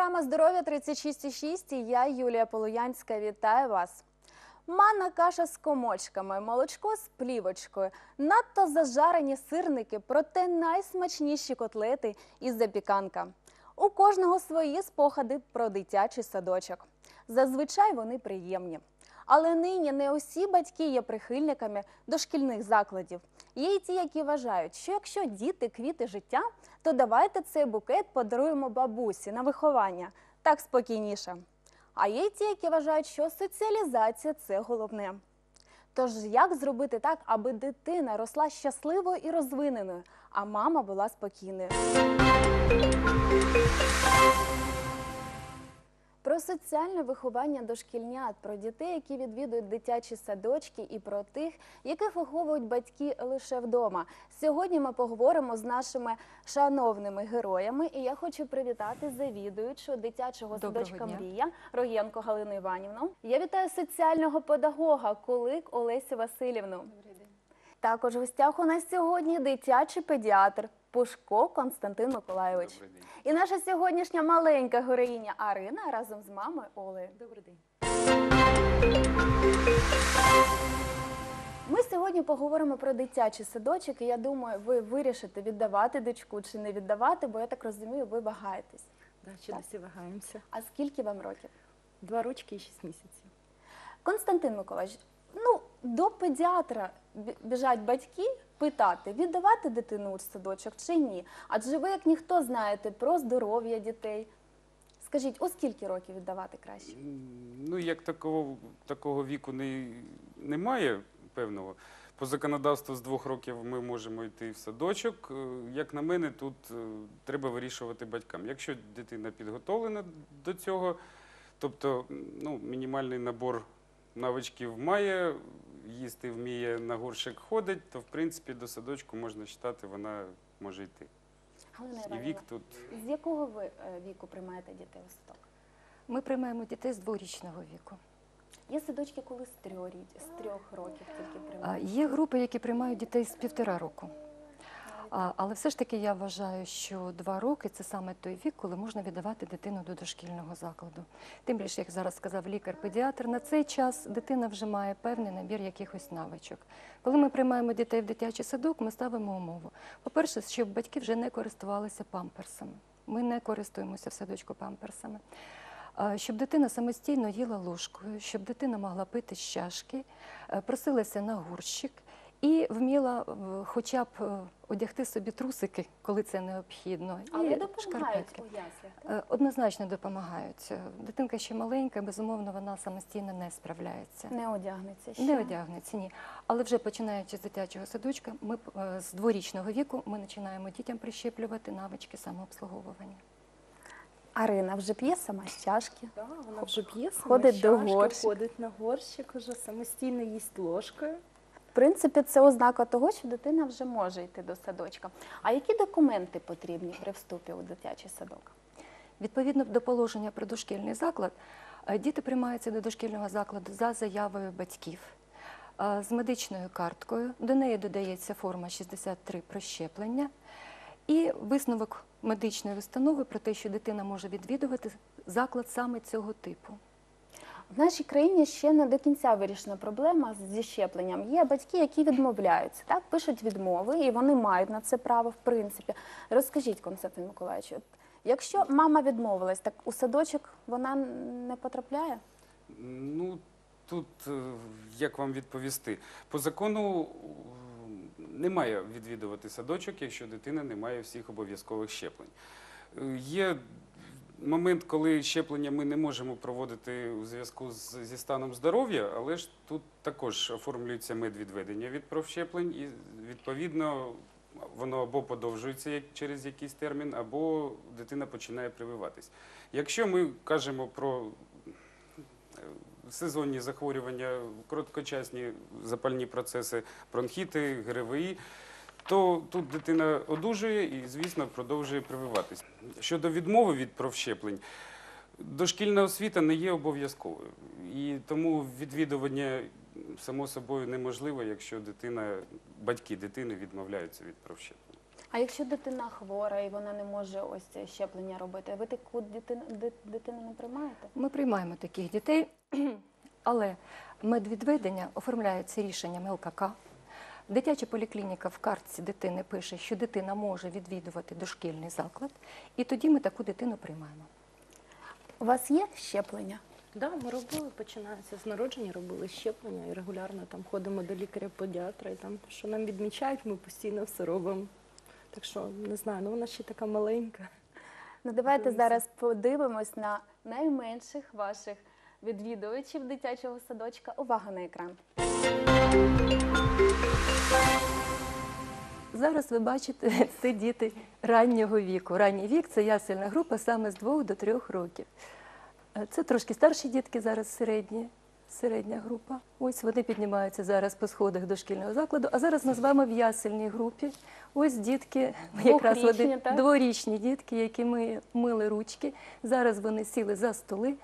програма Здоров'я 36,6 і я, Юлія Полуянська, вітаю вас. Манна каша з комочками, молочко з плівочкою, надто зажарені сирники, проте найсмачніші котлети і запіканка. У кожного свої спогади про дитячий садочок. Зазвичай вони приємні. Але нині не усі батьки є прихильниками дошкільних закладів. Є й ті, які вважають, що якщо діти квіти життя, то давайте цей букет подаруємо бабусі на виховання. Так спокійніше. А є ті, які вважають, що соціалізація це головне. Тож як зробити так, аби дитина росла щасливою і розвиненою, а мама була спокійною? Про соціальне виховання дошкільнят, про дітей, які відвідують дитячі садочки, і про тих, яких виховують батьки лише вдома. Сьогодні ми поговоримо з нашими шановними героями. І я хочу привітати завідуючу дитячого Доброго садочка дня. Мрія Роєнко Галину Іванівну. Я вітаю соціального педагога Кулик Олесю Васильівну. Також в гостях у нас сьогодні дитячий педіатр Пушко Константин Миколайович. Добрий день. І наша сьогоднішня маленька героїня Арина разом з мамою Олею. Добрий день. Ми сьогодні поговоримо про дитячий садочок, і я думаю, ви вирішите віддавати дочку чи не віддавати, бо я так розумію, ви вагаєтесь. Да, ще досі вагаємося. А скільки вам років? Два рочки і шість місяців. Константин Миколаївич, ну до педіатра біжать батьки питати, віддавати дитину у садочок чи ні. Адже ви, як ніхто, знаєте про здоров'я дітей. Скажіть, у скільки років віддавати краще? Ну, як такого, такого віку не, немає певного. По законодавству з двох років ми можемо йти в садочок. Е, Як на мене, тут е, треба вирішувати батькам. Якщо дитина підготовлена до цього, тобто ну, мінімальний набор навичків має, їсти вміє, на горщик ходить, то в принципі до садочку можна вважати, вона може йти. Галина І Іванівна, вік тут. з якого ви е, віку приймаєте дітей у садок? Ми приймаємо дітей з дворічного віку. Є садочки, коли з трьох, з трьох років тільки А, приймають. Є групи, які приймають дітей з півтора року. Але все ж таки я вважаю, що два роки це саме той вік, коли можна віддавати дитину до дошкільного закладу. Тим більше, як зараз сказав лікар-педіатр, на цей час дитина вже має певний набір якихось навичок. Коли ми приймаємо дітей в дитячий садок, ми ставимо умову. По-перше, щоб батьки вже не користувалися памперсами. Ми не користуємося в садочку памперсами. Щоб дитина самостійно їла ложкою, щоб дитина могла пити з чашки, е, просилася на горщик і вміла е, хоча б е, одягти собі трусики, коли це необхідно. Але і допомагають шкарпетки. у яслях. Е, Однозначно допомагають. Дитинка ще маленька, безумовно, вона самостійно не справляється. Не одягнеться ще. Не одягнеться, ні. Але вже починаючи з дитячого садочка, ми з дворічного віку ми починаємо дітям прищеплювати навички самообслуговування. Арина вже п'є сама з чашки. Да, вона вже п'є сама з до чашки, ходить на горщик, вже самостійно їсть ложкою. В принципі, це ознака того, що дитина вже може йти до садочка. А які документи потрібні при вступі у дитячий садок? Відповідно до положення про дошкільний заклад, е, діти приймаються до дошкільного закладу за заявою батьків е, з медичною карткою. До неї додається форма 63 про щеплення і висновок медичної установи про те, що дитина може відвідувати заклад саме цього типу. В нашій країні ще не до кінця вирішена проблема зі щепленням. Є батьки, які відмовляються, так пишуть відмови, і вони мають на це право в принципі. Розкажіть, Константин Миколаївич, якщо мама відмовилась, так у садочок вона не потрапляє? Ну, тут е, як вам відповісти? По закону е, немає відвідувати садочок, якщо дитина не має всіх обов'язкових щеплень. Е, Є момент, коли щеплення ми не можемо проводити у зв'язку зі станом здоров'я, але ж тут також оформлюється медвідведення від профщеплень, і відповідно воно або подовжується через якийсь термін, або дитина починає прививатись. Якщо ми кажемо про е, сезонні захворювання, короткочасні запальні процеси, бронхіти, ГРВІ, то тут дитина одужує і, звісно, продовжує прививатись. Щодо відмови від профщеплень, дошкільна освіта не є обов'язковою. І тому відвідування, само собою, неможливо, якщо дитина, батьки дитини відмовляються від профщеплень. А якщо дитина хвора і вона не може ось це щеплення робити, ви таку дитину, ди- дитину не приймаєте? Ми приймаємо таких дітей, але медвідведення оформляється рішенням ЛКК. Дитяча поліклініка в картці дитини пише, що дитина може відвідувати дошкільний заклад, і тоді ми таку дитину приймаємо. У вас є щеплення? Да, ми робили, починається з народження, робили щеплення і регулярно там ходимо до лікаря-педіатра, і там, що нам відмічають, ми постійно все робимо. Так що, не знаю, ну вона ще така маленька. Ну давайте Дивимося. зараз подивимось на найменших ваших відвідувачів дитячого садочка. Увага на екран. Зараз ви бачите, це діти раннього віку. Ранній вік це ясельна група саме з 2 до 3 років. Е, Це трошки старші дітки, зараз середні, середня група. Ось вони піднімаються зараз по сходах дошкільного закладу. А зараз ми з вами в ясельній групі. Ось дітки, якраз вони дворічні дітки, які ми мили ручки. Зараз вони сіли за столи.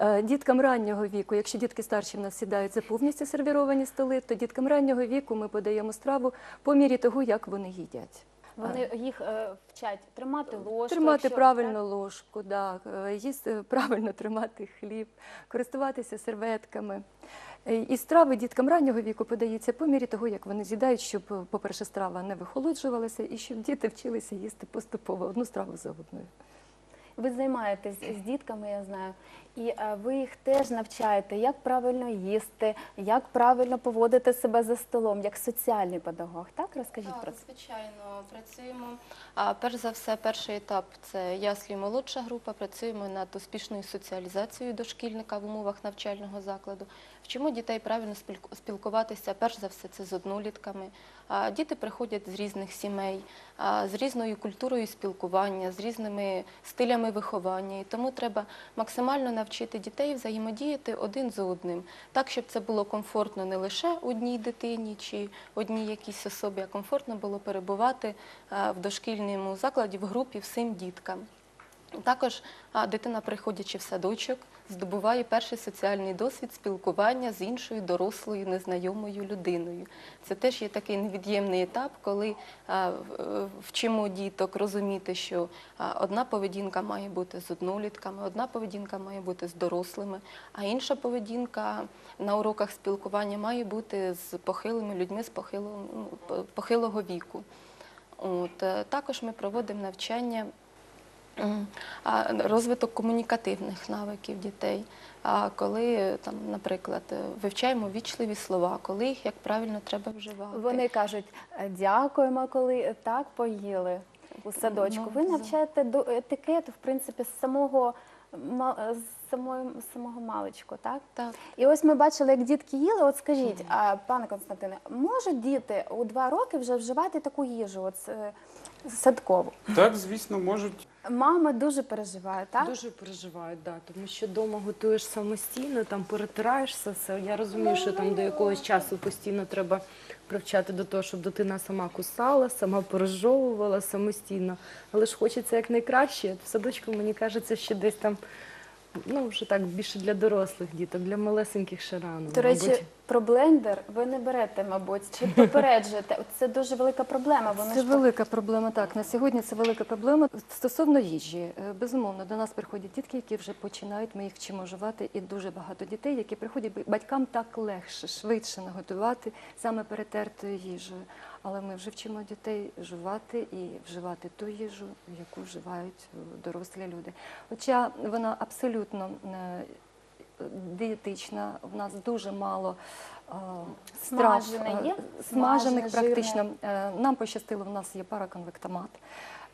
Е, Діткам раннього віку, якщо дітки старші в нас сідають за повністю сервіровані столи, то діткам раннього віку ми подаємо страву по мірі того, як вони їдять. Вони їх е, вчать тримати ложку. Тримати якщо- правильно ложку, да, е, їсти правильно тримати хліб, користуватися серветками. Е, І страви діткам раннього віку подаються по мірі того, як вони з'їдають, щоб, е, по-перше, страва не вихолоджувалася, і щоб діти вчилися їсти поступово одну страву за одною. Ви займаєтесь з дітками, я знаю, і е, ви їх теж навчаєте, як правильно їсти, як правильно поводити себе за столом, як соціальний педагог. Так розкажіть про Так, це. звичайно, працюємо. А перш за все, перший етап це яслі молодша група. Працюємо над успішною соціалізацією дошкільника в умовах навчального закладу. Вчимо дітей правильно спілку- спілкуватися. Перш за все, це з однолітками. Діти приходять з різних сімей, з різною культурою спілкування, з різними стилями виховання. І тому треба максимально навчити дітей взаємодіяти один з одним, так, щоб це було комфортно не лише одній дитині чи одній якійсь особі, а комфортно було перебувати в дошкільному закладі в групі всім діткам. Також дитина, приходячи в садочок, здобуває перший соціальний досвід спілкування з іншою дорослою незнайомою людиною. Це теж є такий невід'ємний етап, коли вчимо діток розуміти, що одна поведінка має бути з однолітками, одна поведінка має бути з дорослими, а інша поведінка на уроках спілкування має бути з похилими людьми з похилого, ну, похилого віку. От, е, також ми проводимо навчання розвиток комунікативних навиків дітей. А коли там, наприклад, вивчаємо вічливі слова, коли їх як правильно треба вживати. Вони кажуть, «Е, дякуємо, коли так поїли у садочку. Ну, Ви навчаєте до етикету, в принципі, з самого з самої з самого маличку, так? Так. І ось ми бачили, як дітки їли. От скажіть, а, пане Константине, можуть діти у два роки вже вживати таку їжу, от е, садкову? Так, звісно, можуть. Мама дуже переживає, так? Дуже переживають, да, тому що вдома готуєш самостійно, там перетираєшся все. Я розумію, що там до якогось часу постійно треба привчати до того, щоб дитина сама кусала, сама пережовувала самостійно. Але ж хочеться як найкраще. В садочку, мені кажеться, що десь там. Ну, вже так більше для дорослих діток, для малесеньких ще рано. До речі, мабуть. Про блендер ви не берете, мабуть, чи попереджуєте? Це дуже велика проблема. Вони Це ж велика проблема. Так на сьогодні це велика проблема стосовно їжі. Е, Безумовно, до нас приходять дітки, які вже починають. Ми їх вчимо жувати, і дуже багато дітей, які приходять батькам так легше, швидше наготувати саме перетертою їжею. Але ми вже вчимо дітей жувати і вживати ту їжу, яку вживають е, дорослі люди. Хоча вона абсолютно е, дієтична, в нас дуже мало. е, страв, Смажене е. Смажених Смажене, практично. Е, Нам пощастило, в нас є параконвектомат.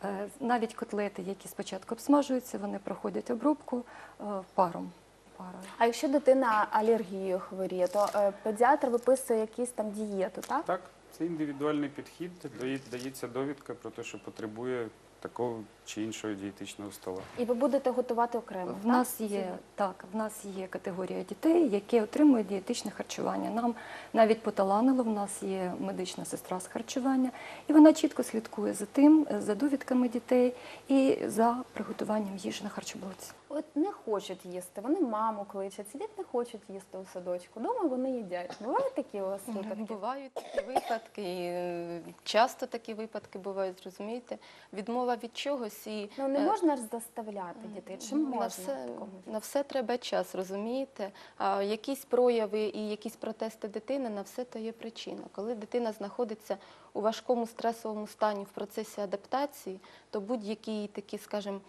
Е, Навіть котлети, які спочатку обсмажуються, вони проходять обробку е, паром. Парою. А якщо дитина алергією хворіє, то е, педіатр виписує якісь там дієту, так? Так, це індивідуальний підхід. дає- Дається довідка про те, що потребує такого чи іншого дієтичного стола. І ви будете готувати окремо. В так? нас є так, в нас є категорія дітей, які отримують дієтичне харчування. Нам навіть поталанило, в нас є медична сестра з харчування, і вона чітко слідкує за тим, за довідками дітей і за приготуванням їжі на харчоблоці. От не хочуть їсти, вони маму кличуть, сидять, не хочуть їсти у садочку. Дома вони їдять. Бувають такі у вас випадки? Бувають такі випадки, і е, часто такі випадки бувають, розумієте? Відмова від чогось і Ну не е, можна ж заставляти дітей. Чим можна на все, на все треба час, розумієте? А якісь прояви і якісь протести дитини на все то є причина. Коли дитина знаходиться у важкому стресовому стані в процесі адаптації, то будь-які такі, скажімо,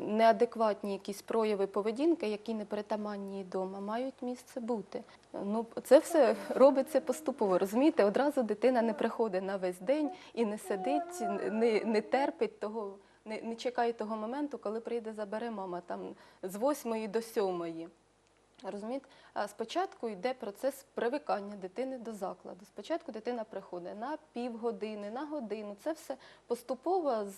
неадекватні якісь прояви поведінки, які не притаманні вдома, мають місце бути. Ну, це все робиться поступово. Розумієте, одразу дитина не приходить на весь день і не сидить, не, не терпить того, не, не чекає того моменту, коли прийде забере мама там з 8 до 7. Розумієте? А спочатку йде процес привикання дитини до закладу. Спочатку дитина приходить на півгодини, на годину. Це все поступово з,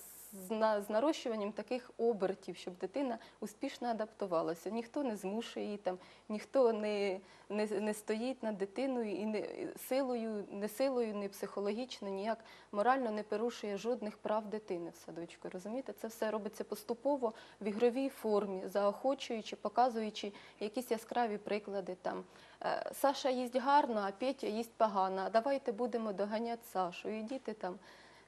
з нарощуванням таких обертів, щоб дитина успішно адаптувалася. Ніхто не змушує її там, ніхто не, не, не стоїть над дитиною і не силою, не силою, не психологічно, ніяк морально не порушує жодних прав дитини в садочку. Розумієте, це все робиться поступово в ігровій формі, заохочуючи, показуючи якісь яскраві приклади. Там е, Саша їсть гарно, а Петя їсть погано. Давайте будемо доганяти Сашу. І діти там.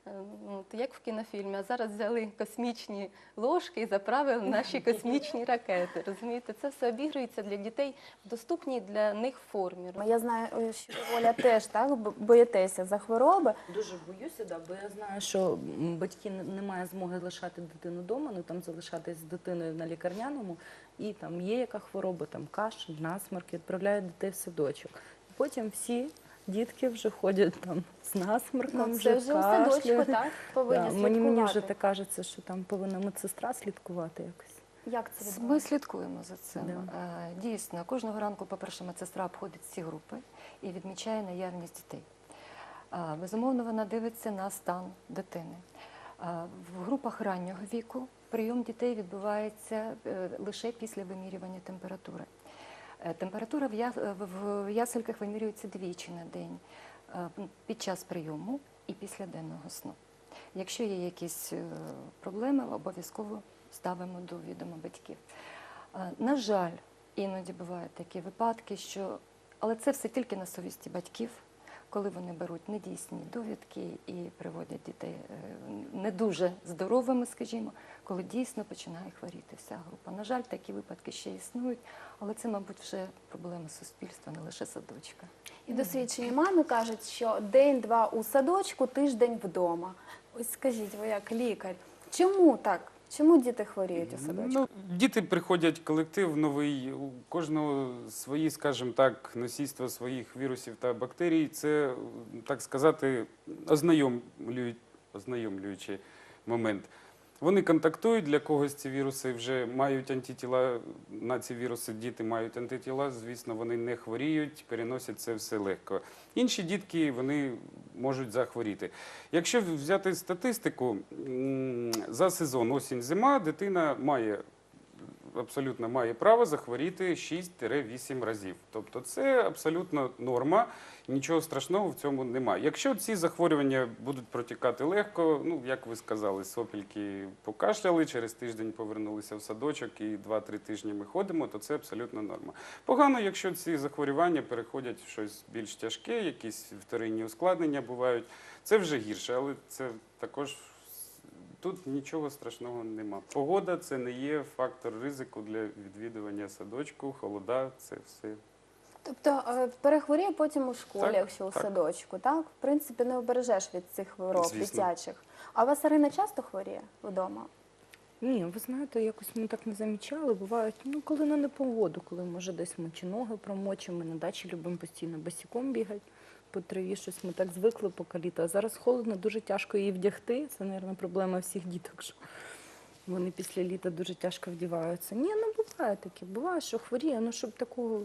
Е, ну, от Як в кінофільмі, а зараз взяли космічні ложки і заправили наші космічні ракети. Розумієте, це все обігрується для дітей в доступній для них формі. Я знаю, е, що Оля теж так бо- боїтеся за хвороби. Дуже боюся, да, бо я знаю, що батьки не- не мають змоги лишати дитину вдома, ну там залишатись з дитиною на лікарняному, і там є яка хвороба, там кашель, насморк, відправляють дітей в садочок. Потім всі дітки вже ходять там з насморком, Ну, вже це вже у садочку, кашляють. так? Повинні Да, мені, мені вже так кажеться, що там повинна медсестра слідкувати якось. Як це Ми відбувається? слідкуємо за цим. Да. Е, Дійсно, кожного ранку, по-перше, медсестра обходить всі групи і відмічає наявність дітей. Е, Безумовно, вона дивиться на стан дитини. Е, В групах раннього віку прийом дітей відбувається е, лише після вимірювання температури. Е, Температура в я- в- ясельках вимірюється двічі на день е, під час прийому і після денного сну. Якщо є якісь е, проблеми, обов'язково ставимо до відома батьків. Е, На жаль, іноді бувають такі випадки, що але це все тільки на совісті батьків, коли вони беруть недійсні довідки і приводять дітей е, не дуже здоровими, скажімо, коли дійсно починає хворіти вся група. На жаль, такі випадки ще існують, але це, мабуть, вже проблема суспільства, не лише садочка. І досвідчені мами кажуть, що день-два у садочку, тиждень вдома. Ось скажіть, ви як лікар, чому так? Чому діти хворіють у садочку? Ну, діти приходять в колектив новий, у кожного свої, скажімо так, носійства своїх вірусів та бактерій. Це, так сказати, ознайомлюючий момент. Вони контактують для когось ці віруси, вже мають антитіла на ці віруси. Діти мають антитіла. Звісно, вони не хворіють, переносять це все легко. Інші дітки вони можуть захворіти. Якщо взяти статистику, за сезон осінь-зима дитина має абсолютно має право захворіти 6-8 разів. Тобто це абсолютно норма, нічого страшного в цьому немає. Якщо ці захворювання будуть протікати легко, ну як ви сказали, сопільки покашляли, через тиждень повернулися в садочок і 2-3 тижні ми ходимо, то це абсолютно норма. Погано, якщо ці захворювання переходять в щось більш тяжке, якісь вторинні ускладнення бувають. Це вже гірше, але це також тут нічого страшного нема. Погода це не є фактор ризику для відвідування садочку, холода, це все. Тобто е, перехворіє потім у школі, Так, якщо у так. садочку, так? В принципі, не обережеш від цих хвороб Звісно. дитячих. А у вас Арина часто хворіє вдома? Ні, ви знаєте, якось ми так не замічали. Бувають, ну коли на непогоду, коли може десь ми чи ноги промочимо, ми на дачі любимо постійно босиком бігати по траві, щось ми так звикли поки літо. А зараз холодно, дуже тяжко її вдягти. Це, мабуть, проблема всіх діток, що вони після літа дуже тяжко вдіваються. Ні, ну буває таке, буває, що хворіє, ну щоб такого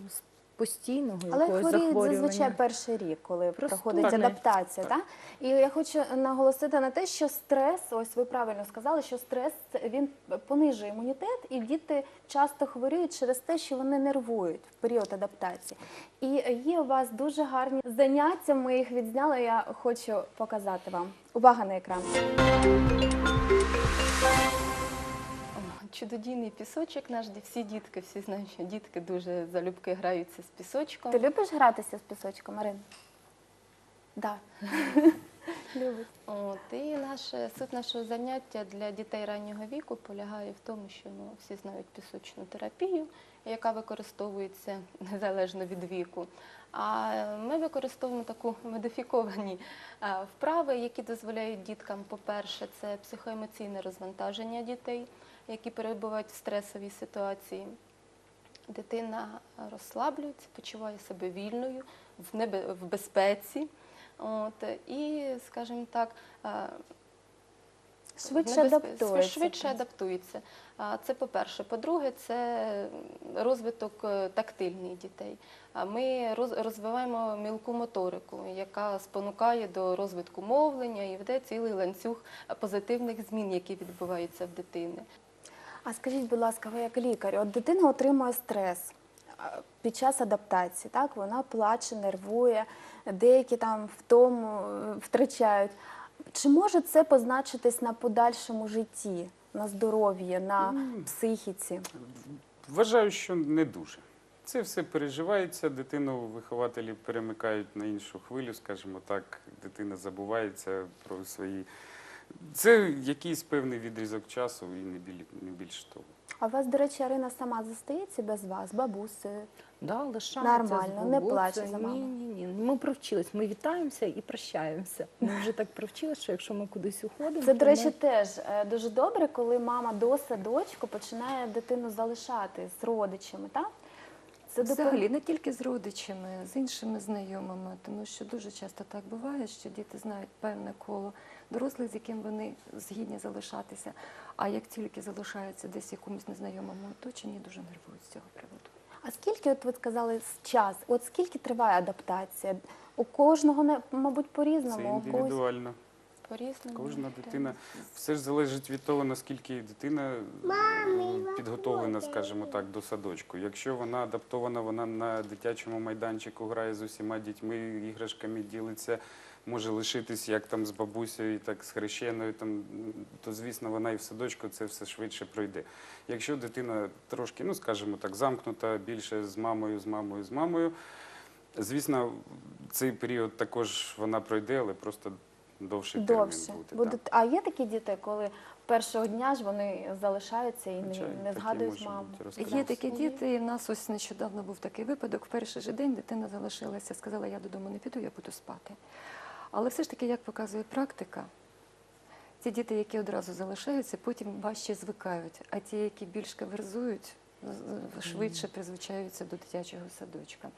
постійного Але якогось хворіють захворювання. зазвичай перший рік, коли Простудні. проходить Так. адаптація. Так. І я хочу наголосити на те, що стрес, ось ви правильно сказали, що стрес він понижує імунітет, і діти часто хворіють через те, що вони нервують в період адаптації. І є у вас дуже гарні заняття. Ми їх відзняли. Я хочу показати вам. Увага на екран. Чудодійний пісочок наш, де всі дітки, всі знають, що дітки дуже залюбки граються з пісочком. Ти любиш гратися з пісочком, Марин? Да. Любить. От, і наше, суть нашого заняття для дітей раннього віку полягає в тому, що ну, всі знають пісочну терапію, яка використовується незалежно від віку. А ми використовуємо таку модифіковані вправи, які дозволяють діткам, по-перше, це психоемоційне розвантаження дітей, які перебувають в стресовій ситуації. Дитина розслаблюється, почуває себе вільною, в, небе, в безпеці. От, і, скажімо так, е, Швидше адаптується. Швидше адаптується. Це по-перше. По-друге, це розвиток е, тактильний дітей. Ми розвиваємо мілку моторику, яка спонукає до розвитку мовлення і веде цілий ланцюг позитивних змін, які відбуваються в дитини. А скажіть, будь ласка, ви як лікар, от дитина отримує стрес під час адаптації, так? Вона плаче, нервує, деякі там в тому е, втрачають. Чи може це позначитись на подальшому житті, на здоров'ї, на психіці? Вважаю, що не дуже. Це все переживається, дитину вихователі перемикають на іншу хвилю, скажімо так, дитина забувається про свої. Це якийсь певний відрізок часу і не, біль... не більше того. А у вас, до речі, Арина сама зостається без вас, бабусею. Да, лишається Нормально, з не бабусею. плаче за маму. Ні, ні, ні. Ми провчились, ми вітаємося і прощаємося. Ми вже так провчилися, що якщо ми кудись уходимо, Це, то до речі, ми... теж е, дуже добре, коли мама до садочку починає дитину залишати з родичами, так? Це Взагалі не тільки з родичами, з іншими знайомими, тому що дуже часто так буває, що діти знають певне коло дорослих, з яким вони згідні залишатися. А як тільки залишаються десь в якомусь незнайомому оточенні, дуже нервують з цього приводу. А скільки, от ви сказали, з час? От скільки триває адаптація? У кожного, не- мабуть, по-різному. У когось індивідуально. По-різному. Кожна дитина. Все ж залежить від того, наскільки дитина підготовлена, скажімо так, до садочку. Якщо вона адаптована, вона на дитячому майданчику грає з усіма дітьми, іграшками ділиться, може лишитись як там з бабусею, так з хрещеною, там, то звісно вона і в садочку це все швидше пройде. Якщо дитина трошки, ну скажімо так, замкнута більше з мамою, з мамою, з мамою. Звісно, цей період також вона пройде, але просто довший довше. термін буде. Буде- так. А є такі діти, коли першого дня ж вони залишаються і не, Звичайно, не такі згадують можуть маму. бути Є такі діти, і в нас ось нещодавно був такий випадок. В перший же день дитина залишилася, сказала, я додому не піду, я буду спати. Але все ж таки, як показує практика, ті діти, які одразу залишаються, потім важче звикають, а ті, які більш каверзують, швидше призвичаються до дитячого садочка.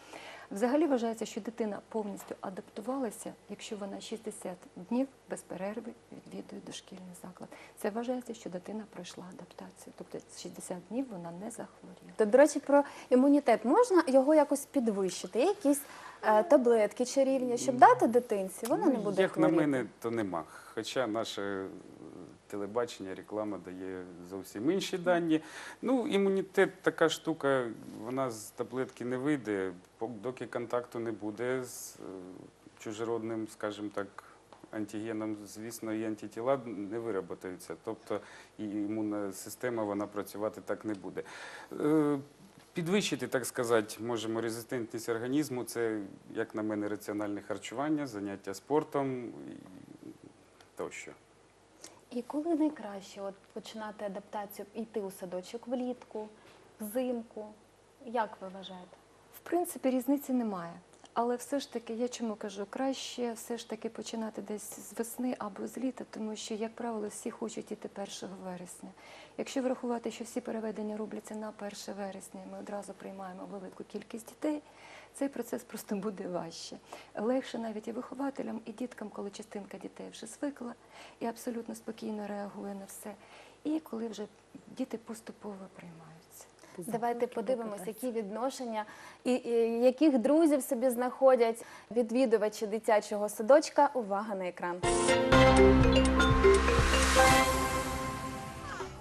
Взагалі вважається, що дитина повністю адаптувалася, якщо вона 60 днів без перерви відвідує дошкільний заклад. Це вважається, що дитина пройшла адаптацію. Тобто 60 днів вона не захворіла. То, до речі, про імунітет можна його якось підвищити? Є якісь е, таблетки чарівні, щоб дати дитинці, вона не Ну, буде Як хворіти. на мене, то нема. Хоча наше телебачення, реклама дає зовсім інші дані. Ну, імунітет така штука, вона з таблетки не вийде, доки контакту не буде з е, чужеродним, скажімо так, антигеном, звісно, і антитіла не вироботаються. Тобто і імунна система вона працювати так не буде. Е, Підвищити, так сказати, можемо резистентність організму. Це, як на мене, раціональне харчування, заняття спортом тощо. І коли найкраще от, починати адаптацію, йти у садочок влітку, взимку? Як ви вважаєте? В принципі, різниці немає. Але все ж таки, я чому кажу, краще все ж таки починати десь з весни або з літа, тому що, як правило, всі хочуть іти 1 вересня. Якщо врахувати, що всі переведення робляться на 1 вересня, ми одразу приймаємо велику кількість дітей, цей процес просто буде важче. Легше навіть і вихователям, і діткам, коли частинка дітей вже звикла і абсолютно спокійно реагує на все. І коли вже діти поступово приймаються. Давайте декорації. які відношення і, і яких друзів собі знаходять відвідувачі дитячого садочка. Увага на екран.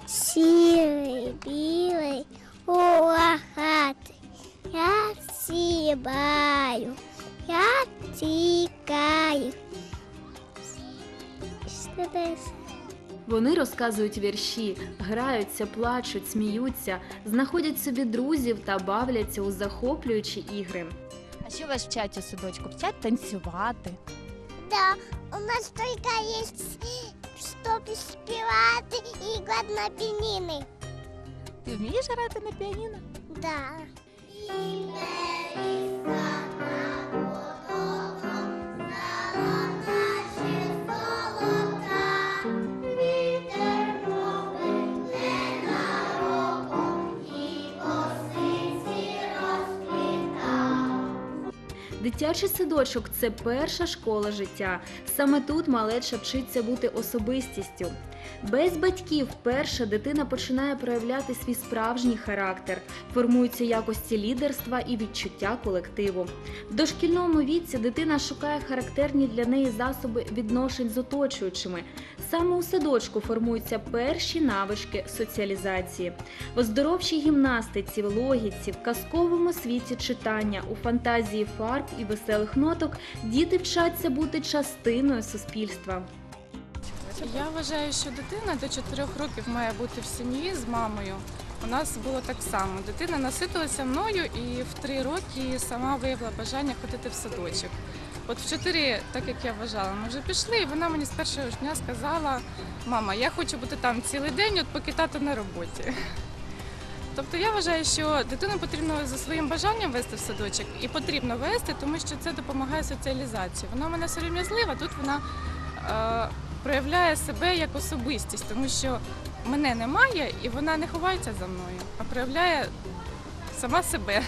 Сірий, білий, улагатий. Я сібаю, я тікаю. Що десь? Вони розказують вірші, граються, плачуть, сміються, знаходять собі друзів та бавляться у захоплюючі ігри. А що вас вчать у садочку? Вчать танцювати. Да, у нас только есть, чтобы спевать и играть на пианино. Ти вмієш грати на піаніно? Да. Дитячий садочок це перша школа життя. Саме тут малеча вчиться бути особистістю. Без батьків перша дитина починає проявляти свій справжній характер, формуються якості лідерства і відчуття колективу. В дошкільному віці дитина шукає характерні для неї засоби відношень з оточуючими. Саме у садочку формуються перші навички соціалізації. В оздоровчій гімнастиці, в логіці, в казковому світі читання, у фантазії фарб і веселих ноток діти вчаться бути частиною суспільства. Я вважаю, що дитина до 4 років має бути в сім'ї з мамою. У нас було так само. Дитина наситилася мною і в 3 роки сама виявила бажання ходити в садочок. От в 4, так як я вважала, ми вже пішли, і вона мені з першого ж дня сказала: мама, я хочу бути там цілий день, от поки тато на роботі. Тобто я вважаю, що дитину потрібно за своїм бажанням вести в садочок і потрібно вести, тому що це допомагає соціалізації. Вона в мене сором'язлива, тут вона е, проявляє себе як особистість, тому що мене немає і вона не ховається за мною, а проявляє сама себе.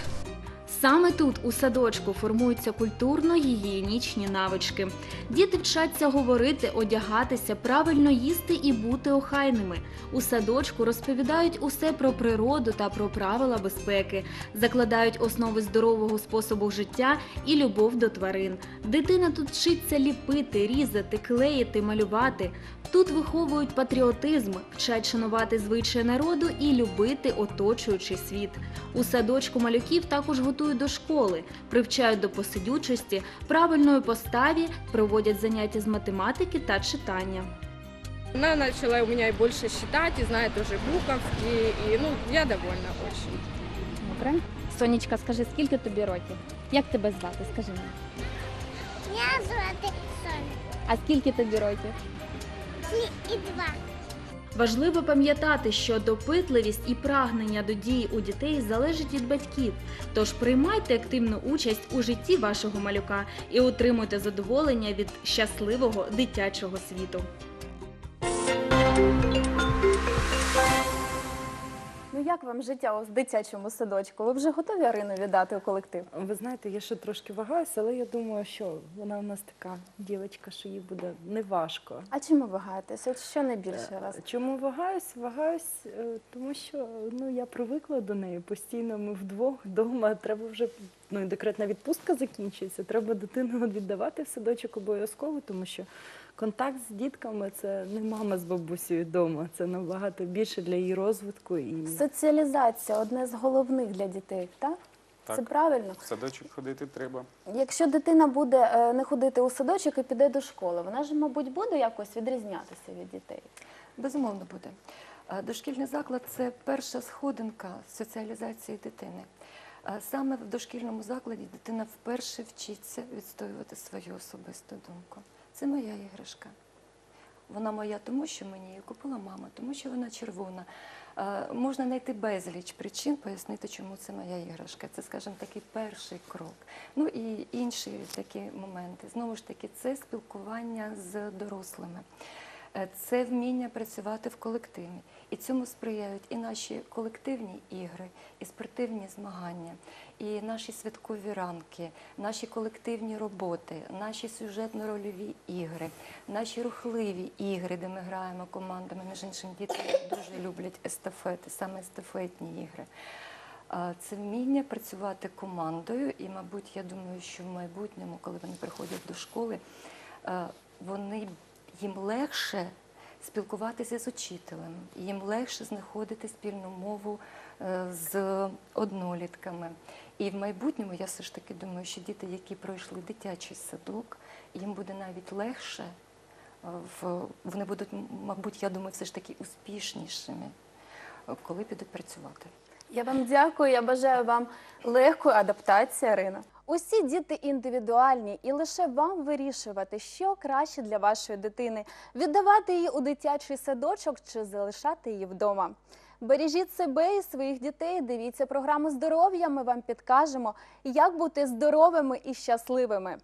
Саме тут, у садочку, формуються культурно-гігієнічні навички. Діти вчаться говорити, одягатися, правильно їсти і бути охайними. У садочку розповідають усе про природу та про правила безпеки, закладають основи здорового способу життя і любов до тварин. Дитина тут вчиться ліпити, різати, клеїти, малювати. Тут виховують патріотизм, вчать шанувати звичаї народу і любити оточуючий світ. У садочку малюків також готують до школи, привчають до посидючості, правильної поставі, проводять заняття з математики та читання. Она начала у меня и больше считать, и знает уже буковки, и ну, я довольна очень. Добре. Сонечка, скажи, скільки тобі років? Як тебе звати? Скажи мені. Я звати Соня. А скільки тобі років? І два. Важливо пам'ятати, що допитливість і прагнення до дії у дітей залежить від батьків. Тож приймайте активну участь у житті вашого малюка і отримуйте задоволення від щасливого дитячого світу. Ну як вам життя у дитячому садочку? Ви вже готові Арину віддати у колектив? Ви знаєте, я ще трошки вагаюся, але я думаю, що вона у нас така дівчинка, що їй буде неважко. А чому вагаєтесь? От що найбільше раз? Е, Чому вагаюсь? Вагаюсь, е, тому що ну я привикла до неї. Постійно ми вдвох вдома. Треба вже ну і декретна відпустка закінчується. Треба дитину віддавати в садочок обов'язково, тому що контакт з дітками це не мама з бабусею вдома. Це набагато більше для її розвитку і Соціалізація одне з головних для дітей, так? Так. Це правильно. В садочок ходити треба. Якщо дитина буде е, не ходити у садочок і піде до школи, вона ж, мабуть, буде якось відрізнятися від дітей. Безумовно буде. Е, Дошкільний заклад це перша сходинка соціалізації дитини. Е, Саме в дошкільному закладі дитина вперше вчиться відстоювати свою особисту думку. Це моя іграшка. Вона моя, тому що мені її купила мама, тому що вона червона. Е, Можна знайти безліч причин пояснити, чому це моя іграшка. Це, скажімо, такий перший крок. Ну і інші такі моменти. Знову ж таки, це спілкування з дорослими. Е, Це вміння працювати в колективі. І цьому сприяють і наші колективні ігри, і спортивні змагання, і наші святкові ранки, наші колективні роботи, наші сюжетно-рольові ігри, наші рухливі ігри, де ми граємо командами. Між іншим, діти дуже люблять естафети, саме естафетні ігри. Це вміння працювати командою, і, мабуть, я думаю, що в майбутньому, коли вони приходять до школи, е, вони їм легше спілкуватися з учителем, їм легше знаходити спільну мову е, з однолітками. І в майбутньому я все ж таки думаю, що діти, які пройшли дитячий садок, їм буде навіть легше, е, вони будуть, мабуть, я думаю, все ж таки успішнішими, е, коли підуть працювати. Я вам дякую. Я бажаю вам легкої адаптації, Ірина. Усі діти індивідуальні, і лише вам вирішувати, що краще для вашої дитини: віддавати її у дитячий садочок чи залишати її вдома. Бережіть себе і своїх дітей. Дивіться програму здоров'я. Ми вам підкажемо, як бути здоровими і щасливими.